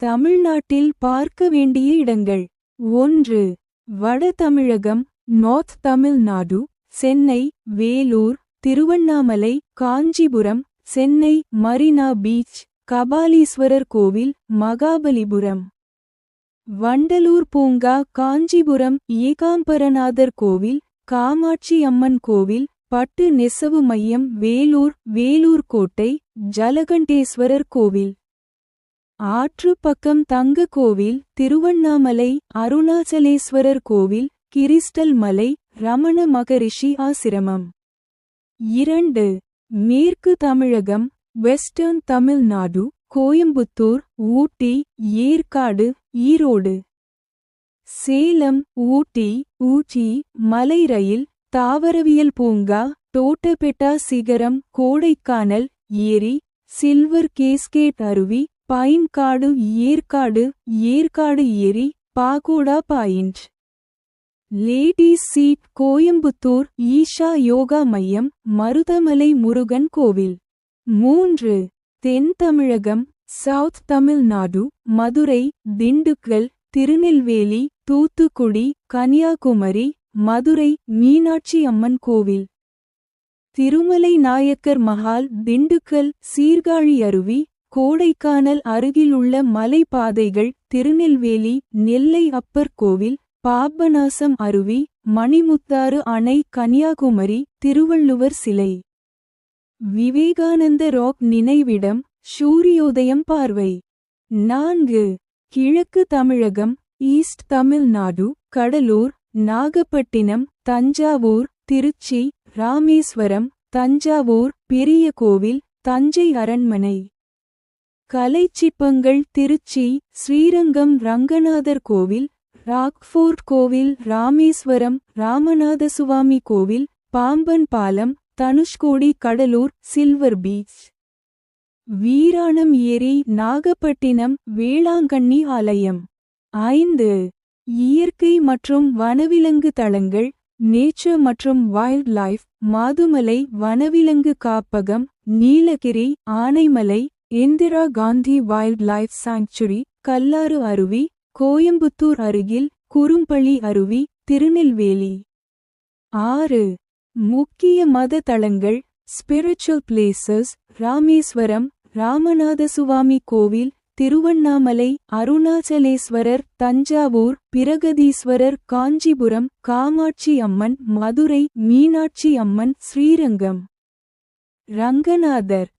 தமிழ்நாட்டில் பார்க்க வேண்டிய இடங்கள். ஒன்று வட தமிழகம் நார்த் தமிழ்நாடு சென்னை வேலூர் திருவண்ணாமலை காஞ்சிபுரம் சென்னை மரினா பீச் கபாலீஸ்வரர் கோவில் மகாபலிபுரம். வண்டலூர் பூங்கா காஞ்சிபுரம் ஏகாம்பரநாதர் கோவில் காமாட்சி அம்மன் கோவில் பட்டு நெசவு மையம் வேலூர் வேலூர் கோட்டை ஜலகண்டேஸ்வரர் கோவில். ஆற்று பக்கம் தங்க கோவில் திருவண்ணாமலை அருணாச்சலேஸ்வரர் கோவில் கிரிஸ்டல் மலை ரமண மகரிஷி ஆசிரமம். இரண்டு மேற்கு தமிழகம் வெஸ்டர்ன் தமிழ்நாடு கோயம்புத்தூர் ஊட்டி ஏற்காடு ஈரோடு. சேலம் ஊட்டி ஊட்டி மலை ரயில் தாவரவியல் பூங்கா தோட்டபெட்டா சிகரம் கோடைக்கானல் ஏரி சில்வர் கேஸ்கேட் அருவி பைன் காடு ஏற்காடு ஏற்காடு ஏரி pagoda point ladies seat Coimbatore Isha yoga மையம் மருதமலை முருகன் கோவில். மூன்று தென் தமிழகம் சவுத் தமிழ்நாடு மதுரை திண்டுக்கல் திருநெல்வேலி தூத்துக்குடி கன்னியாகுமரி மதுரை மீனாட்சி அம்மன் கோவில். திருமலை நாயக்கர் மஹால் திண்டுக்கல் சீர்காழி அருவி கோடைக்கானல் அருகிலுள்ள மலைப்பாதைகள் திருநெல்வேலி நெல்லை அப்பர் கோவில் பாபநாசம் அருவி மணிமுத்தாறு அணை கன்னியாகுமரி திருவள்ளுவர் சிலை. விவேகானந்த ராக் நினைவிடம் சூரியோதயம் பார்வை. நான்கு கிழக்கு தமிழகம் ஈஸ்ட் தமிழ்நாடு கடலூர் நாகப்பட்டினம் தஞ்சாவூர் திருச்சி ராமேஸ்வரம் தஞ்சாவூர் பெரிய கோவில் தஞ்சை அரண்மனை. கலைச்சிப்பங்கள் திருச்சி ஸ்ரீரங்கம் ரங்கநாதர் கோவில் ராக்ஃபோர்ட் கோவில் ராமேஸ்வரம் ராமநாத சுவாமி கோவில் பாம்பன் பாலம் தனுஷ்கோடி கடலூர் சில்வர் பீச். வீராணம் ஏரி நாகப்பட்டினம் வேளாங்கண்ணி ஆலயம். ஐந்து. இயற்கை மற்றும் வனவிலங்கு தளங்கள் நேச்சர் மற்றும் வைல்ட் லைஃப் மாதுமலை வனவிலங்கு காப்பகம் Nilgiris Anaimalai Indira Gandhi wild life sanctuary Kallar அருவி கோயம்புத்தூர் அருகில் குறும்பள்ளி அருவி திருநெல்வேலி. ஆறு. முக்கிய மத தலங்கள் ஸ்பிரிச்சுவல் பிளேசஸ் ராமேஸ்வரம் ராமநாத சுவாமி கோவில் திருவண்ணாமலை அருணாச்சலேஸ்வரர் தஞ்சாவூர் பிரகதீஸ்வரர் காஞ்சிபுரம் காமாட்சி அம்மன் மதுரை மீனாட்சி அம்மன் ஸ்ரீரங்கம். ரங்கநாதர்.